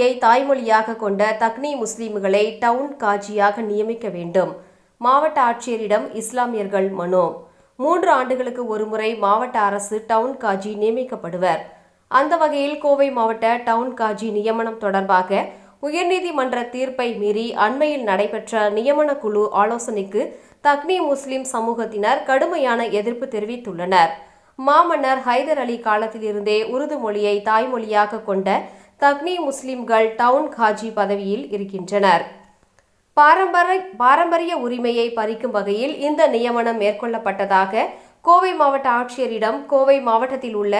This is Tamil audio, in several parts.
மொழியை தாய்மொழியாக கொண்ட தக்னி முஸ்லிம்களை டவுன் காஜியாக நியமிக்க வேண்டும். மாவட்ட ஆட்சியரிடம் இஸ்லாமியர்கள் மனு. மூன்று ஆண்டுகளுக்கு ஒருமுறை மாவட்ட அரசு டவுன் காஜி நியமிக்கப்படுவர். அந்த வகையில் கோவை மாவட்ட டவுன் காஜி நியமனம் தொடர்பாக உயர்நீதிமன்ற தீர்ப்பை மீறி அண்மையில் நடைபெற்ற நியமன குழு ஆலோசனைக்கு தக்னி முஸ்லிம் சமூகத்தினர் கடுமையான எதிர்ப்பு தெரிவித்துள்ளனர். மாமன்னர் ஹைதர் அலி காலத்திலிருந்தே உருது மொழியை தாய்மொழியாக கொண்ட தக்னி முஸ்லிம்கள் டவுன் காஜி பதவியில் இருக்கின்றனர். பாரம்பரிய பாரம்பரிய உரிமையை பறிக்கும் வகையில் இந்த நியமனம் மேற்கொள்ளப்பட்டதாக கோவை மாவட்ட ஆட்சியரிடம் கோவை மாவட்டத்தில் உள்ள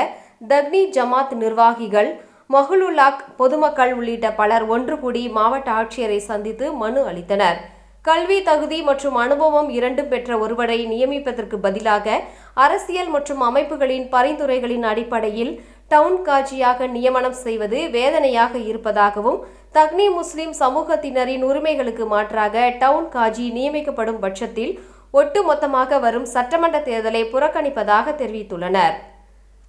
தக்னி ஜமாத் நிர்வாகிகள் மஹ்லுலாக் பொதுமக்கள் உள்ளிட்ட பலர் ஒன்று கூடி மாவட்ட ஆட்சியரை சந்தித்து மனு அளித்தனர். கல்வி தகுதி மற்றும் அனுபவம் இரண்டும் பெற்ற ஒருவரை நியமிப்பதற்கு பதிலாக அரசியல் மற்றும் அமைப்புகளின் பரிந்துரைகளின் அடிப்படையில் டவுன் காட்சியாக நியமனம் செய்வது வேதனையாக இருப்பதாகவும் தக்னி முஸ்லிம் சமூகத்தினரின் உரிமைகளுக்கு மாற்றாக டவுன் காஜி நியமிக்கப்படும் பட்சத்தில் ஒட்டுமொத்தமாக வரும் சட்டமன்ற தேர்தலை புறக்கணிப்பதாக தெரிவித்துள்ளனர்.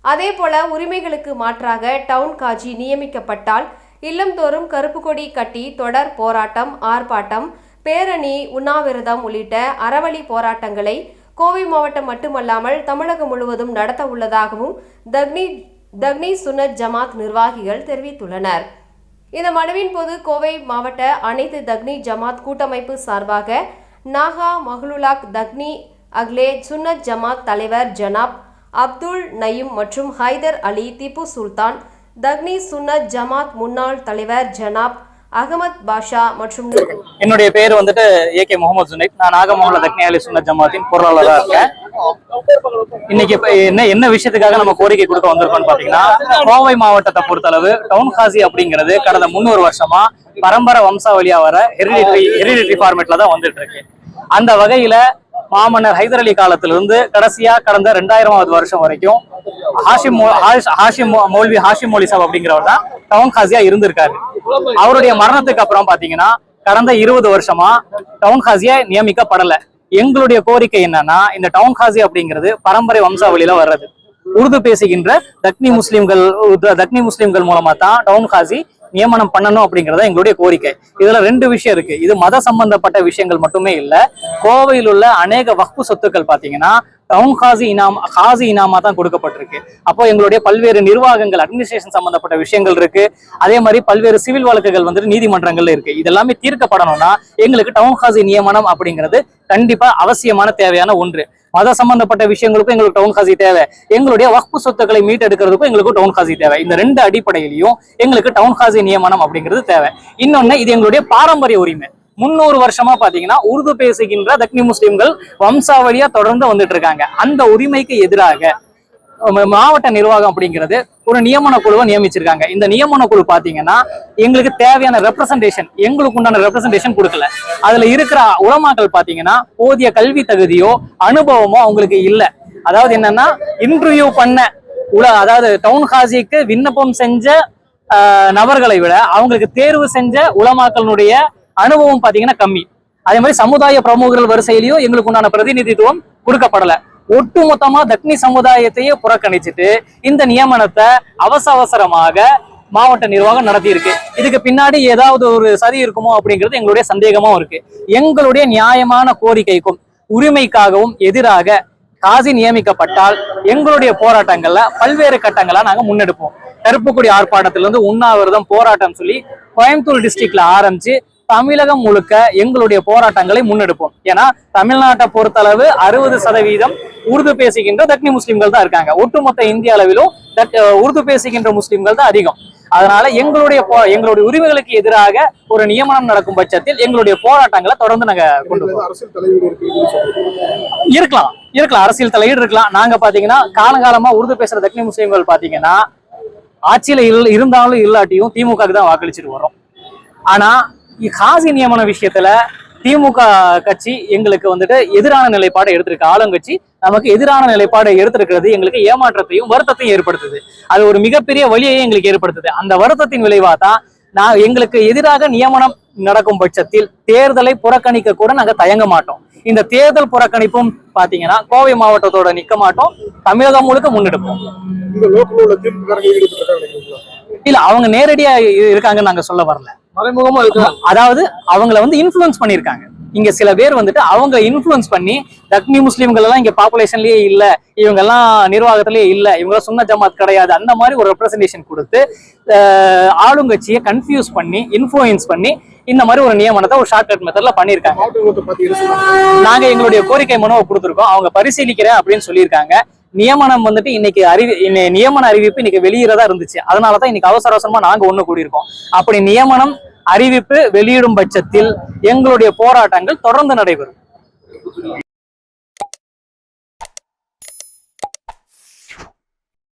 அதேபோல உரிமைகளுக்கு மாற்றாக டவுன் காஜி நியமிக்கப்பட்டால் இல்லம்தோறும் கருப்பு கொடி கட்டி தொடர் போராட்டம் ஆர்ப்பாட்டம் பேரணி உண்ணாவிரதம் உள்ளிட்ட அறவழி போராட்டங்களை கோவை மாவட்டம் மட்டுமல்லாமல் தமிழகம் முழுவதும் நடத்த உள்ளதாகவும் தக்னி தக்னி சுன்னத் ஜமாத் நிர்வாகிகள் தெரிவித்துள்ளனர். இந்த மனுவின் போது கோவை மாவட்ட அனைத்து தக்னி ஜமாத் கூட்டமைப்பு சார்பாக நாகா மஹ்லுலாக் தக்னி அக்லே சுன்னத் ஜமாத் தலைவர் ஜனாப் அப்துல் நயீம் மற்றும் ஹைதர் அலி திப்பு சுல்தான் தக்னி சுன்னத் ஜமாத் முன்னாள் தலைவர் ஜனாப் அகமத் பாஷா மற்றும் என்னுடைய பேர் வந்துட்டு ஏ கே முகமது சுனைத் நான் நாகமோகல தக்னி சுன்ன ஜமாத்தின் பொருளாளராக இருக்கேன். இன்னைக்கு என்ன என்ன விஷயத்துக்காக நம்ம கோரிக்கை கொடுக்க வந்திருக்கோம்னு பாத்தீங்கன்னா கோவை மாவட்டத்தை பொறுத்தளவு டவுன் காசி அப்படிங்கிறது கடந்த முந்நூறு வருஷமா பரம்பரை வம்சாவளியா வர ஹெரிடிட்டரி ஹெரிடிட்டரி ஃபார்மேட்ல தான் வந்துட்டு இருக்கு. அந்த வகையில மாமன்னர் ஹைதர் அலி காலத்திலிருந்து கடைசியா கடந்த ரெண்டாயிரமாவது வருஷம் வரைக்கும் ஹாஷிம் ஹாஷிம் மௌல்வி ஹாஷிம் மௌலி சாப் அப்படிங்கிறவர் தான் டவுன் ஹாசியா இருந்திருக்காரு. அவருடைய மரணத்துக்கு அப்புறம் பாத்தீங்கன்னா கடந்த இருபது வருஷமா டவுன் காசியா நியமிக்கப்படல. எங்களுடைய கோரிக்கை என்னன்னா இந்த டவுன் காசி அப்படிங்கிறது பரம்பரை வம்சாவளியில வர்றது. உருது பேசுகின்ற தக்னி முஸ்லிம்கள் தக்னி முஸ்லிம்கள் மூலமா தான் டவுன் காசி நியமனம் பண்ணணும் அப்படிங்கறத எங்களுடைய கோரிக்கை. இதுல ரெண்டு விஷயம் இருக்கு. இது மத சம்பந்தப்பட்ட விஷயங்கள் மட்டுமே இல்ல கோவையில் உள்ள அநேக வக்பு சொத்துக்கள் பாத்தீங்கன்னா டவுன் காசி இனாம் ஹாசி இனாமா தான் கொடுக்கப்பட்டிருக்கு. அப்போ எங்களுடைய பல்வேறு நிர்வாகங்கள் அட்மினிஸ்ட்ரேஷன் சம்பந்தப்பட்ட விஷயங்கள் இருக்கு. அதே மாதிரி பல்வேறு சிவில் வழக்குகள் வந்துட்டு நீதிமன்றங்கள்ல இருக்கு. இதெல்லாமே தீர்க்கப்படணும்னா எங்களுக்கு டவுன் ஹாசி நியமனம் அப்படிங்கிறது கண்டிப்பா அவசியமான தேவையான ஒன்று. மத சம்பந்தப்பட்ட விஷயங்களுக்கும் எங்களுக்கு டவுன் காசி தேவை. எங்களுடைய வக்பு சொத்துக்களை மீட்டெடுக்கிறதுக்கும் எங்களுக்கு டவுன் காசி தேவை. இந்த ரெண்டு அடிப்படையிலையும் எங்களுக்கு டவுன் காசி நியமனம் அப்படிங்கிறது தேவை. இன்னொன்னு இது எங்களுடைய பாரம்பரிய உரிமை. முன்னூறு வருஷமா பாத்தீங்கன்னா உருது பேசுகின்ற தக்னி முஸ்லிம்கள் வம்சாவளியா தொடர்ந்து வந்துட்டு இருக்காங்க. அந்த உரிமைக்கு எதிராக மாவட்ட நிர்வாகம் அப்படிங்கிறது ஒரு நியமன குழுவை நியமிச்சிருக்காங்க. இந்த நியமன குழு பாத்தீங்கன்னா எங்களுக்கு தேவையான ரெப்ரசன்டேஷன் எங்களுக்கு உண்டான ரெப்ரசன்டேஷன் கொடுக்கல. அதுல இருக்கிற உலமாக்கள் பாத்தீங்கன்னா போதிய கல்வி தகுதியோ அனுபவமோ அவங்களுக்கு இல்ல. அதாவது என்னன்னா இன்டர்வியூ பண்ண உல அதாவது டவுன் ஹாசிக்கு விண்ணப்பம் செஞ்ச நபர்களை விட அவங்களுக்கு தேர்வு செஞ்ச உலமாக்களுடைய அனுபவம் பாத்தீங்கன்னா கம்மி. அதே மாதிரி சமுதாய பிரமுகர்கள் வரிசையிலையும் எங்களுக்கு உண்டான பிரதிநிதித்துவம் கொடுக்கப்படலை. ஒட்டுமொத்தமா தக்னி சமுதாயத்தையே புறக்கணிச்சிட்டு இந்த நியமனத்தை அவசர அவசரமாக மாவட்ட நிர்வாகம் நடத்தியிருக்கு. இதுக்கு பின்னாடி ஏதாவது ஒரு சதி இருக்குமோ அப்படிங்கிறது எங்களுடைய சந்தேகமும் இருக்கு. எங்களுடைய நியாயமான கோரிக்கைக்கும் உரிமைக்காகவும் எதிராக காசி நியமிக்கப்பட்டால் எங்களுடைய போராட்டங்கள்ல பல்வேறு கட்டங்களா நாங்க முன்னெடுப்போம். கருப்புக்குடி ஆர்ப்பாட்டத்திலிருந்து உண்ணாவிரதம் போராட்டம் சொல்லி கோயம்புத்தூர் டிஸ்ட்ரிக்ட்ல ஆரம்பிச்சு தமிழகம் முழுக்க எங்களுடைய போராட்டங்களை முன்னெடுப்போம். ஏன்னா தமிழ்நாட்டை பொறுத்தளவு அறுபது சதவீதம் உருது பேசுகின்ற தக்னி முஸ்லிம்கள் தான் இருக்காங்க. ஒட்டுமொத்த இந்திய அளவிலும் உருது பேசுகின்ற முஸ்லிம்கள் தான் அதிகம். அதனால எங்களுடைய போ- எங்களுடைய உரிமைகளுக்கு எதிராக ஒரு நியமனம் நடக்கும் பட்சத்தில் எங்களுடைய போராட்டங்களை தொடர்ந்து நாங்க கொண்டு. இருக்கலாம். இருக்கலாம். அரசியல் தலையீடு இருக்கலாம். நாங்க பாத்தீங்கன்னா காலங்காலமா உருது பேசுற தக்னி முஸ்லிம்கள் பாத்தீங்கன்னா ஆட்சியில இருந்தாலும் இல்லாட்டியும் திமுகவுக்கு தான் வாக்களிச்சுட்டு வரோம் ஆனா காசி நியமன விஷயத்துல திமுக கட்சி எங்களுக்கு வந்துட்டு எதிரான நிலைப்பாடை எடுத்திருக்கு. ஆளுங்கட்சி நமக்கு எதிரான நிலைப்பாடை எடுத்திருக்கிறது. எங்களுக்கு ஏமாற்றத்தையும் வருத்தத்தையும் ஏற்படுத்துது. அது ஒரு மிகப்பெரிய வழியையும் எங்களுக்கு ஏற்படுத்துது. அந்த வருத்தத்தின் விளைவா தான் நான் எங்களுக்கு எதிராக நியமனம் நடக்கும் பட்சத்தில் தேர்தலை புறக்கணிக்க கூட நாங்க தயங்க மாட்டோம். இந்த தேர்தல் புறக்கணிப்பும் பாத்தீங்கன்னா கோவை மாவட்டத்தோட நிக்க மாட்டோம். தமிழகம் முழுக்க முன்னெடுப்போம். இல்ல அவங்க நேரடியா இருக்காங்கன்னு நாங்க சொல்ல வரல. மறைமுகமா இருக்காங்க அதாவது அவங்கள வந்து இன்ஃப்ளூயன்ஸ் பண்ணிருக்காங்க இங்க சில பேர் வந்துட்டு அவங்க இன்ஃப்ளூயன்ஸ் பண்ணி தக்னி முஸ்லீம்கள் எல்லாம் இங்க பாப்புலேஷன்லயே இல்ல இவங்க எல்லாம் நிர்வாகத்திலேயே இல்ல இவங்க சுன்ன ஜமாத் கிடையாது அந்த மாதிரி ஒரு ரெப்ரசன்டேஷன் கொடுத்து ஆளுங்கட்சியை கன்ஃபியூஸ் பண்ணி இன்ஃப்ளூயன்ஸ் பண்ணி இந்த மாதிரி ஒரு நியமனத்தை ஒரு ஷார்ட்கட் மெத்தட்ல பண்ணிருக்காங்க நாங்க எங்களுடைய கோரிக்கை மனுவை கொடுத்திருக்கோம். அவங்க பரிசீலிக்கிறேன் அப்படின்னு சொல்லியிருக்காங்க. நியமனம் வந்துட்டு இன்னைக்கு அறிவி நியமன அறிவிப்பு இன்னைக்கு வெளியிறதா இருந்துச்சு. அதனாலதான் இன்னைக்கு அவசர அவசரமா நாங்க ஒண்ணு கூடியிருக்கோம். அப்படி நியமனம் அறிவிப்பு வெளியிடும் பட்சத்தில் எங்களுடைய போராட்டங்கள் தொடர்ந்து நடைபெறும்.